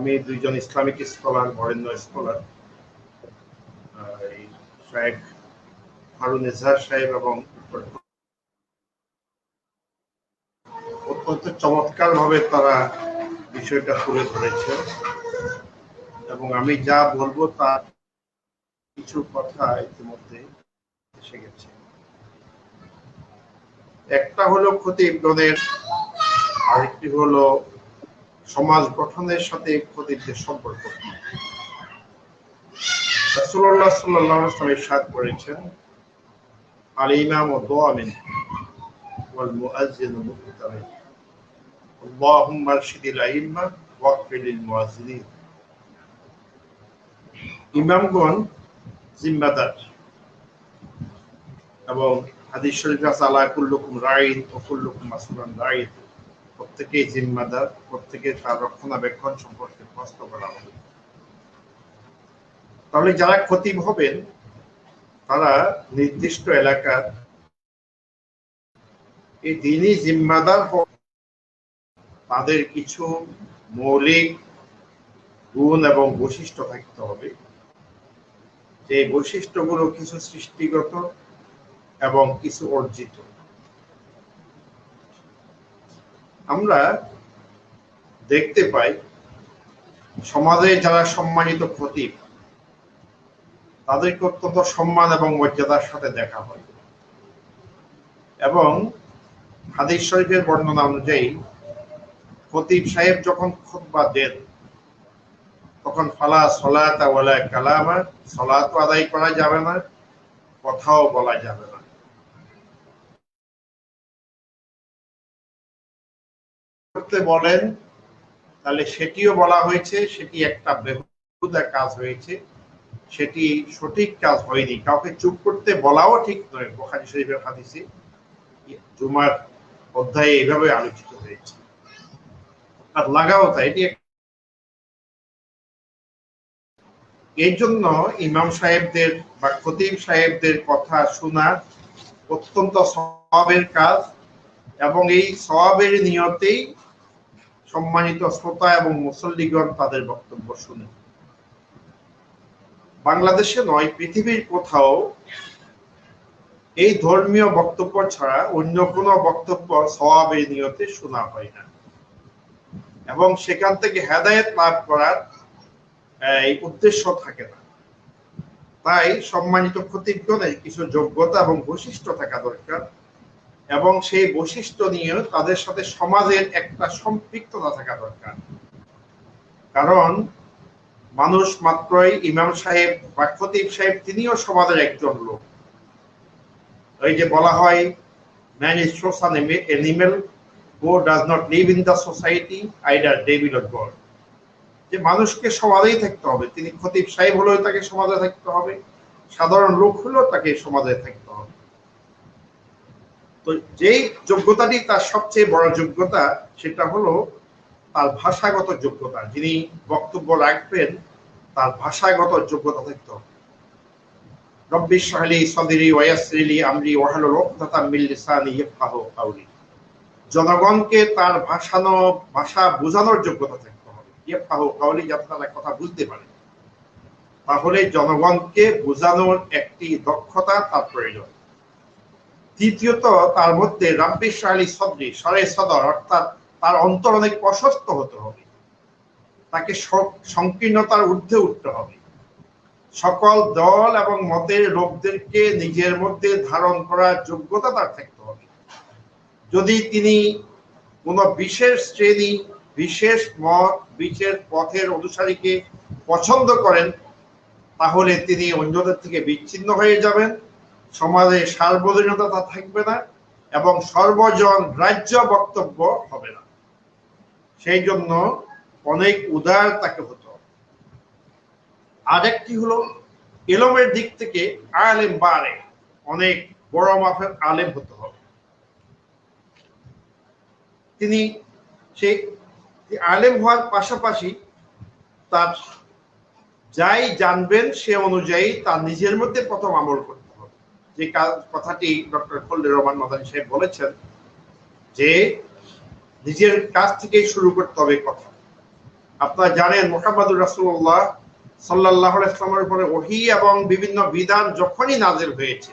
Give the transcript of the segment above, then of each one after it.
আমি দুইজন Islamic scholar, বরেণ্য স্কলার। শেখ হারুন এজাহার সাহেব এবং অত্যন্ত চমৎকার ভাবে তারা বিষয়টা তুলে ধরেছে। এবং আমি যা বলব তার কিছু কথা ইতিমধ্যে এসে গেছে। একটা হলো খতিবগণের আরেকটি হলো সমাজ গঠনের সাথে খতিবদের সম্পর্ক রাসূলুল্লাহ সাল্লাল্লাহু আলাইহি ওয়াসাল্লাম ইরশাদ করেছেন আল ইমাম ও দোয়ামিন ওয়াল মুআজ্জিন মুক্তামিন اللهم ارشد الأئمة واغفر للمؤذنين ইমামগণ জিম্মাদার এবং হাদিস শরীফে আছে আলা কুল্লুকুম রাইন ও কুল্লুকুম মাসুলান রাইন প্রত্যেকেই জিম্মাদার প্রত্যেকে তার রক্ষণাবেক্ষণ সম্পর্কে প্রশ্ন করা হবে। তাহলে যারা খতিব হবেন, তারা নির্দিষ্ট এলাকার এই দিনই জিম্মাদার তাদের কিছু মৌলিক গুণ এবং বৈশিষ্ট্য থাকতে হবে। যে বৈশিষ্ট্যগুলো কিছু সৃষ্টিগত এবং কিছু অর্জিত। আমরা দেখতে পাই, সমাজে যারা সম্মানিত খতিব তাদেরকে অত্যন্ত সম্মান এবং মর্যাদার সাথে দেখা হয়। এবং হাদিস শরীফের বর্ণনা অনুযায়ী, খতিব সাহেব যখন খুতবা দেন, তখন ফালা সলাতা ওয়ালা কালামা, সলাতও আদায় করা যাবে না, কথাও বলা যাবে না। করতে বলেন, তাহলে সেটিও বলা হয়েছে, সেটি একটা বেহুদা কাজ হয়েছে, সেটি সঠিক কাজ হয়নি। কাউকে চুপ করতে বলাও ঠিক নয়, বোখারি শরীফের হাদিসে। জুমার অধ্যায়ে এইভাবে আলোচিত হয়েছে। আর লাগাও তাই এটি এই জন্য ইমাম সাহেবদের বা খতিব সাহেবদের কথা শোনা অত্যন্ত সবের কাজ, এবং এই সবের নিয়তেই সম্মানিত শ্রোতা এবং মুসল্লিগণ তাদের বক্তব্য শুনে। বাংলাদেশে নয়, পৃথিবীর কোথাও এই ধর্মীয় বক্তব্য ছাড়া অন্য কোনো বক্তব্য সবাবের নিয়তে শোনা হয় না। এবং সেখান থেকে হেদায়ত লাভ করার এই উদ্দেশ্য থাকে না। তাই সম্মানিত ক্ষতিজ্ঞনের কিছু যোগ্যতা এবং বৈশিষ্ট্য থাকা দরকার। এবং সেই বৈশিষ্ট্য নিয়ে তাদের সাথে সমাজের একটা সম্পৃক্ততা থাকা দরকার। কারণ মানুষ মাত্রই ইমাম সাহেব বা খতিব সাহেব তিনিও সমাজের একজন লোক। ওই যে বলা হয় man is social animal who does not live in the society either devil of god যে মানুষকে সমাজেই থাকতে হবে। তিনি খতিব সাহেব হলেও তাকে সমাজে থাকতে হবে। সাধারণ লোক হলেও তাকে সমাজে থাকতে তো যেই যোগ্যতাটি তার সবচেয়ে বড় যোগ্যতা, সেটা হলো তার ভাষাগত যোগ্যতা। যিনি বক্তব্য রাখবেন, তার ভাষাগত যোগ্যতা থাকতে। জনগণকে তার ভাষানো, ভাষা বোঝানোর যোগ্যতা থাকতে হবে। ইফকাহু কাউলি যাতে তারা কথা বুঝতে পারে। তাহলে জনগণকে বোঝানোর একটি দক্ষতা তার প্রয়োজন। তৃতীয়ত তার মধ্যে রাব্বি শাহলি সদরি, সরে সদর, অর্থাৎ তার অন্তর অনেক প্রশস্ত হতে হবে। তাকে সংকীর্ণতার ঊর্ধ্বে উঠতে হবে। সকল দল এবং মতের লোকদেরকে নিজের মধ্যে ধারণ করার যোগ্যতা তার থাকতে হবে। যদি তিনি কোন বিশেষ শ্রেণি, বিশেষ মত, বিশেষ পথের অনুসারীকে পছন্দ করেন, তাহলে তিনি অন্যদের থেকে বিচ্ছিন্ন হয়ে যাবেন। সমাজে সার্বজনীনতা থাকবে না এবং সর্বজন রাজ্য বক্তব্য হবে না। সেই জন্য অনেক উদার তাকে হতো আরেকটি হলো, এলমের দিক থেকে আলেম বারে অনেক বড় মাপের আলেম হতে হবে। তিনি সেই আলেম হওয়ার পাশাপাশি তার যাই জানবেন সে অনুযায়ী তার নিজের মধ্যে প্রথম আমল করতে যে কথাটি ডক্টর ফল্লে রহমান মাদানী সাহেব বলেছেন যে নিজের কাজ থেকেই শুরু করতে হবে কথা। আপনারা জানেন মোহাম্মদুর রাসুল্লাহ সাল্লাহ ইসলামের উপরে ওহি এবং বিভিন্ন বিধান যখনই নাজিল হয়েছে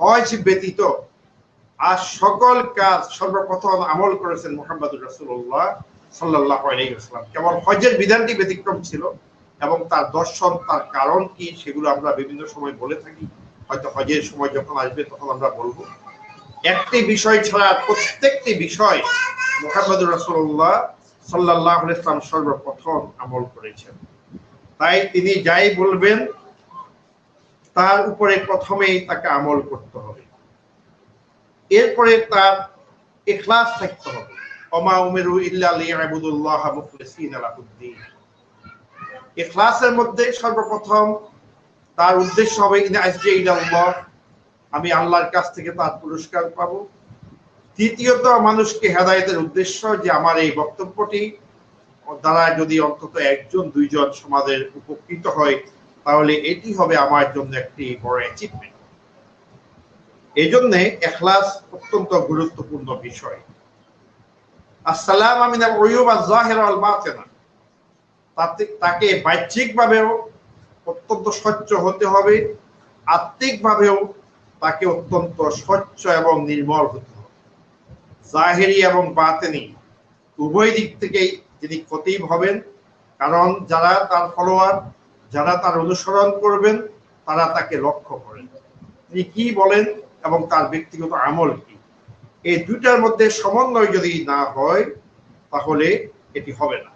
হজ ব্যতীত, আর সকল কাজ সর্বপ্রথম আমল করেছেন মোহাম্মদুর রাসুল্লাহ সাল্লাহ আলাইসালাম কেবল হজের বিধানটি ব্যতিক্রম ছিল এবং তার দর্শন, তার কারণ কি সেগুলো আমরা বিভিন্ন সময় বলে থাকি। হয়তো হজের সময় যখন আসবে, তখন আমরা বলব। একটি বিষয় ছাড়া প্রত্যেকটি বিষয় মোহাম্মদুর রাসুল্লাহ সাল্লাহ ইসলাম সর্বপ্রথম আমল করেছেন। তাই তিনি যাই বলবেন, তার উপরে প্রথমেই তাকে আমল করতে হবে। এরপরে তার ইখলাস থাকতে হবে। অমা উমেরু ইল্লা লিয়াবুদুল্লাহ মুখলিসিন আলাহুদ্দিন। ইখলাসের মধ্যে সর্বপ্রথম তার উদ্দেশ্য হবে ইলাল্লাহ আমি আল্লাহর কাছ থেকে তার পুরস্কার পাব। তৃতীয়ত, মানুষকে হেদায়তের উদ্দেশ্য যে আমার এই বক্তব্যটি দ্বারা যদি অন্তত একজন, দুইজন সমাজের উপকৃত হয়, তাহলে এটি হবে আমার জন্য একটি বড় অ্যাচিভমেন্ট এই জন্যে এখলাস অত্যন্ত গুরুত্বপূর্ণ বিষয়। আসসালাম আমিনা আর জাহের আল তাতে তাকে বাহ্যিকভাবেও অত্যন্ত স্বচ্ছ হতে হবে। আত্মিকভাবেও তাকে অত্যন্ত স্বচ্ছ এবং নির্মল হতে হবে। জাহেরি এবং বাতেনি উভয় দিক থেকেই তিনি খতিব হবেন। কারণ যারা তার ফলোয়ার, যারা তার অনুসরণ করবেন, তারা তাকে লক্ষ্য করেন। তিনি কি বলেন এবং তার ব্যক্তিগত আমল কি? এই দুইটার মধ্যে সমন্বয় যদি না হয়, তাহলে এটি হবে না।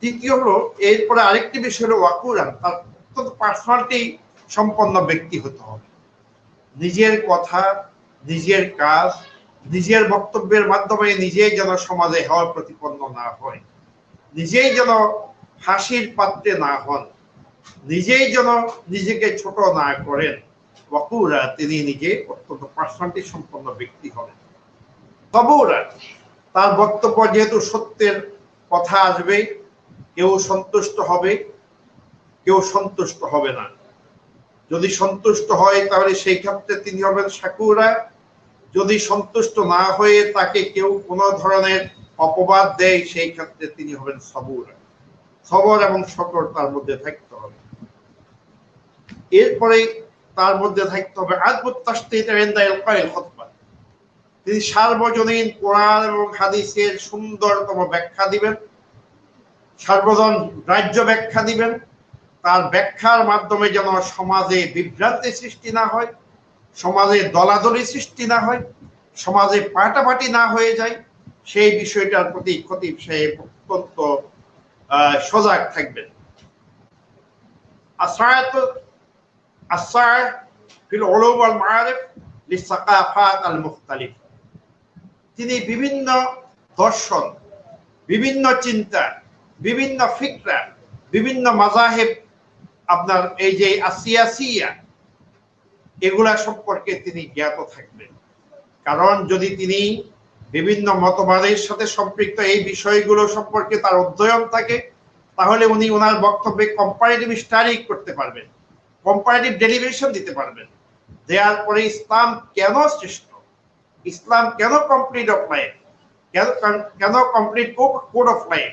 তৃতীয় হলো, এরপরে আরেকটি বিষয় হলো ওয়াকুরান, তার অত্যন্ত পার্সোনালিটি সম্পন্ন ব্যক্তি হতে হবে। নিজের কথা, নিজের কাজ, নিজের বক্তব্যের মাধ্যমে নিজেই যেন সমাজে হওয়ার প্রতিপন্ন না হয়। নিজেই যেন হাসির পাত্রে না হন। নিজেই যেন নিজেকে ছোট না করেন। ওয়াকুরা, তিনি নিজে অত্যন্ত পার্সোনালিটি সম্পন্ন ব্যক্তি হবেন। তবুরা, তার বক্তব্য যেহেতু সত্যের কথা আসবে কেউ সন্তুষ্ট হবে, কেউ সন্তুষ্ট হবে না। যদি সন্তুষ্ট হয়, তাহলে সেই ক্ষেত্রে তিনি হবেন সাকুরা। যদি সন্তুষ্ট না হয়ে তাকে কেউ কোনো ধরনের অপবাদ দেয়, সেই ক্ষেত্রে তিনি হবেন সবুর। সবর এবং শকর তার মধ্যে থাকতে হবে। এরপরে তার মধ্যে থাকতে হবে আদবুত তিনি সার্বজনীন কোরআন এবং হাদিসের সুন্দরতম ব্যাখ্যা দিবেন। সার্বজন রাজ্য ব্যাখ্যা দিবেন। তার ব্যাখ্যার মাধ্যমে যেন সমাজে বিভ্রান্তি সৃষ্টি না হয়, সমাজে দলাদলি সৃষ্টি না হয়, সমাজে পাটাপাটি না হয়ে যায়, সেই বিষয়টার প্রতি খতিব সাহেব অত্যন্ত সজাগ থাকবেন। আল মুখতালিফ। তিনি বিভিন্ন দর্শন, বিভিন্ন চিন্তা বিভিন্ন ফিকরা, বিভিন্ন মাজাহেব আপনার এই যে আসিয়াসিয়া, এগুলা সম্পর্কে তিনি জ্ঞাত থাকবেন। কারণ যদি তিনি বিভিন্ন মতবাদের সাথে সম্পৃক্ত এই বিষয়গুলো সম্পর্কে তার অধ্যয়ন থাকে, তাহলে উনি ওনার বক্তব্যে কম্পারেটিভ স্টাডি করতে পারবেন কম্পারেটিভ ডেলিভেশন দিতে পারবেন। দেওয়ার পরে ইসলাম কেন শ্রেষ্ঠ? ইসলাম কেন কমপ্লিট অফ লাইফ কেন কমপ্লিট কোড অফ লাইফ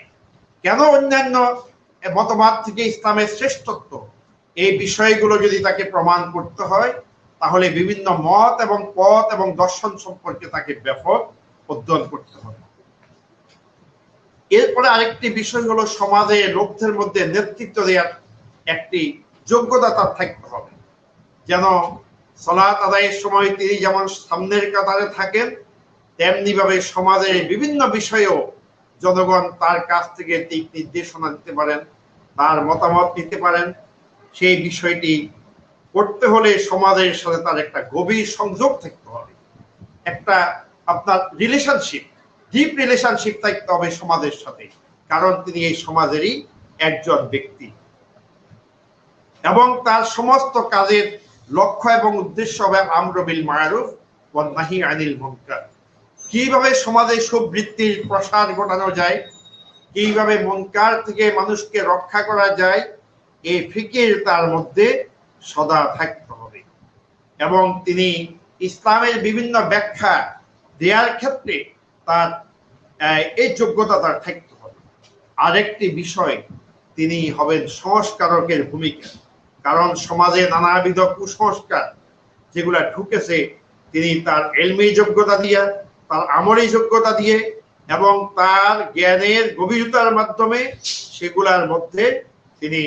কেন অন্যান্য মতবাদ থেকে ইসলামের শ্রেষ্ঠত্ব? এই বিষয়গুলো যদি তাকে প্রমাণ করতে হয়, তাহলে বিভিন্ন মত এবং পথ এবং দর্শন সম্পর্কে তাকে ব্যাপক অধ্যয়ন করতে হবে। এরপরে আরেকটি বিষয় হলো সমাজে লোকদের মধ্যে নেতৃত্ব দেওয়ার একটি যোগ্যতা তার থাকতে হবে। যেন সলাৎ আদায়ের সময় তিনি যেমন সামনের কাতারে থাকেন তেমনি ভাবে সমাজের বিভিন্ন বিষয়েও জনগণ তার কাছ থেকে দিক নির্দেশনা দিতে পারেন, তার মতামত নিতে পারেন, সেই বিষয়টি করতে হলে সমাজের সাথে তার একটা গভীর সংযোগ থাকতে হবে। একটা আপনার রিলেশনশিপ ডিপ রিলেশনশিপ থাকতে হবে সমাজের সাথে, কারণ তিনি এই সমাজেরই একজন ব্যক্তি। এবং তার সমস্ত কাজের লক্ষ্য এবং উদ্দেশ্য হবে আমরবিল মায়ারুফ ও নাহি আনিল মনকার। কীভাবে সমাজে সুবৃত্তির প্রসার ঘটানো যায়, কীভাবে মনকার থেকে মানুষকে রক্ষা করা যায়, এই ফিকির তার মধ্যে সদা থাকতে হবে। এবং তিনি ইসলামের বিভিন্ন ব্যাখ্যা দেওয়ার ক্ষেত্রে তার এই যোগ্যতা তার থাকতে হবে। আরেকটি বিষয়, তিনি হবেন সংস্কারকের ভূমিকা। কারণ সমাজে নানাবিধ কুসংস্কার যেগুলা ঢুকেছে, তিনি তার এলমি যোগ্যতা দিয়ে তার আমরি যোগ্যতা দিয়ে এবং তার জ্ঞানের গভীরতার মাধ্যমে সেগুলার মধ্যে তিনি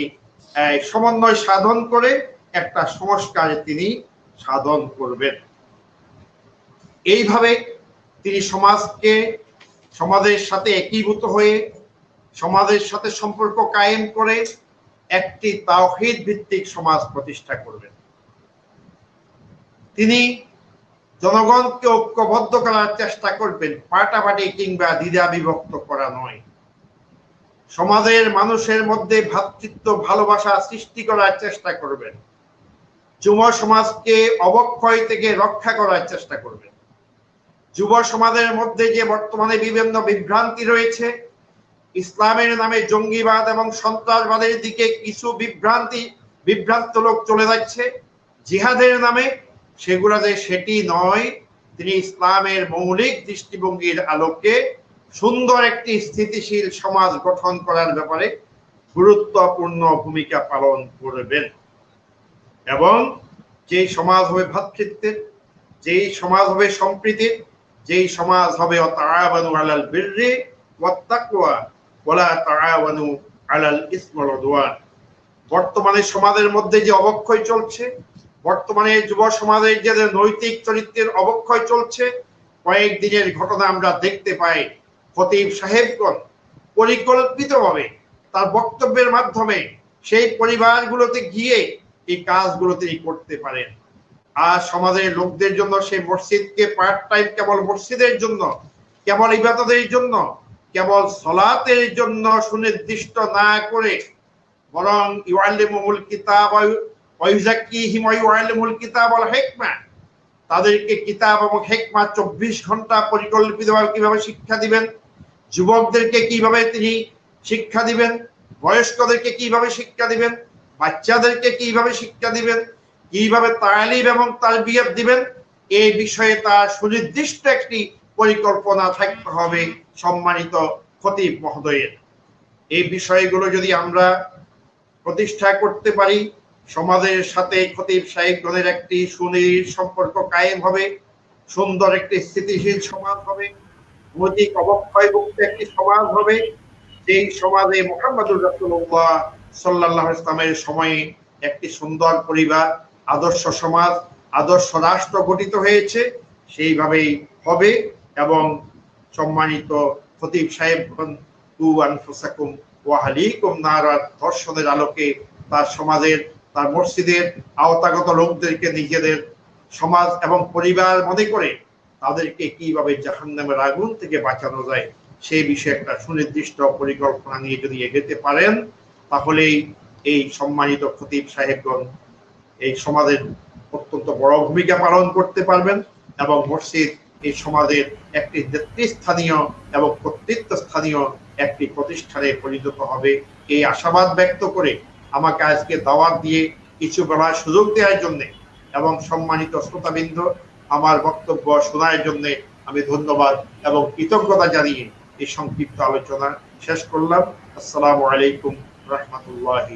সমন্বয় সাধন করে একটা সংস্কার তিনি সাধন করবেন। এইভাবে তিনি সমাজকে, সমাজের সাথে একীভূত হয়ে, সমাজের সাথে সম্পর্ক কায়েম করে একটি তাওহিদ ভিত্তিক সমাজ প্রতিষ্ঠা করবেন। তিনি জনগণকে ঐক্যবদ্ধ করার চেষ্টা করবেন, পাটাপাটি কিংবা দ্বিধা বিভক্ত করা নয়। সমাজের মানুষের মধ্যে ভ্রাতৃত্ব, ভালোবাসা সৃষ্টি করার চেষ্টা করবেন। যুব সমাজকে অবক্ষয় থেকে রক্ষা করার চেষ্টা করবেন। যুব সমাজের মধ্যে যে বর্তমানে বিভিন্ন বিভ্রান্তি রয়েছে, ইসলামের নামে জঙ্গিবাদ এবং সন্ত্রাসবাদের দিকে কিছু বিভ্রান্তি, বিভ্রান্ত লোক চলে যাচ্ছে। জিহাদের নামে সেগুলা যে সেটি নয়, তিনি ইসলামের মৌলিক দৃষ্টিভঙ্গির আলোকে সুন্দর একটি স্থিতিশীল সমাজ গঠন করার ব্যাপারে গুরুত্বপূর্ণ ভূমিকা পালন করবেন। এবং যেই সমাজ হবে ভ্রাতৃত্বের যেই সমাজ হবে সম্প্রীতির, যেই সমাজ হবে অতাআবানু আলাল বিররি ওয়াত তাকওয়া ওয়ালা আলাল ইসমি ওয়াল বর্তমানে সমাজের মধ্যে যে অবক্ষয় চলছে বর্তমানে যুব সমাজের যে নৈতিক চরিত্রের অবক্ষয় চলছে কয়েকদিনের ঘটনা আমরা দেখতে পাই। খতিব সাহেবগণ পরিকল্পিতভাবে তার বক্তব্যের মাধ্যমে সেই পরিবারগুলোতে গিয়ে এই কাজগুলো তিনি করতে পারেন। আর সমাজের লোকদের জন্য সেই মসজিদকে পার্ট টাইম কেবল মসজিদের জন্য, কেবল ইবাদতের জন্য, কেবল সলাতের জন্য সুনির্দিষ্ট না করে বরং ইউআল্লিমুল কিতাব ওয়াইজাক্কিহিম ওয়া ইউআল্লিমুল কিতাব ওয়াল হিকমা। তাদেরকে কিতাব এবং হেকমা চব্বিশ ঘণ্টা পরিকল্পিতভাবে কীভাবে শিক্ষা দিবেন? যুবকদেরকে কীভাবে তিনি শিক্ষা দিবেন? বয়স্কদেরকে কীভাবে শিক্ষা দিবেন? বাচ্চাদেরকে কীভাবে শিক্ষা দিবেন? কীভাবে তালিম এবং তারবিয়ত দিবেন? এই বিষয়ে তার সুনির্দিষ্ট একটি পরিকল্পনা থাকতে হবে সম্মানিত খতিব মহোদয়ের। এই বিষয়গুলো যদি আমরা প্রতিষ্ঠা করতে পারি সমাজের সাথে খতিব সাহেবগণের একটি সুনির সম্পর্ক কায়েম হবে, সুন্দর একটি স্থিতিশীল সমাজ হবে, নৈতিক অবক্ষয়মুক্ত একটি সমাজ হবে। যেই সমাজে মোহাম্মদুর রাসূলুল্লাহ সাল্লাল্লাহু আলাইহি ইসলামের সময়ে একটি সুন্দর পরিবার, আদর্শ সমাজ, আদর্শ রাষ্ট্র গঠিত হয়েছে, সেইভাবেই হবে এবং সম্মানিত খতিব সাহেবগণ তু আনফুসাকুম ওয়া আহলিকুম নারার দর্শনের আলোকে তার সমাজের তার মসজিদের আওতাগত লোকদেরকে, নিজেদের সমাজ এবং পরিবার মনে করে তাদেরকে কীভাবে জাহান্নামের আগুন থেকে বাঁচানো যায়, সেই বিষয়ে একটা সুনির্দিষ্ট পরিকল্পনা নিয়ে যদি এগোতে পারেন, তাহলেই এই সম্মানিত খতিব সাহেবগণ এই সমাজের অত্যন্ত বড় ভূমিকা পালন করতে পারবেন এবং মসজিদ এই সমাজের একটি নেতৃস্থানীয় এবং কর্তৃত্ব স্থানীয় একটি প্রতিষ্ঠানে পরিণত হবে। এই আশাবাদ ব্যক্ত করে আমাকে আজকে দাওয়াত দিয়ে কিছু বলার সুযোগ দেওয়ার জন্য এবং সম্মানিত শ্রোতাবৃন্দ, আমার বক্তব্য শোনার জন্য আমি ধন্যবাদ এবং কৃতজ্ঞতা জানিয়ে এই সংক্ষিপ্ত আলোচনা শেষ করলাম। আসসালামু আলাইকুম রহমতুল্লাহ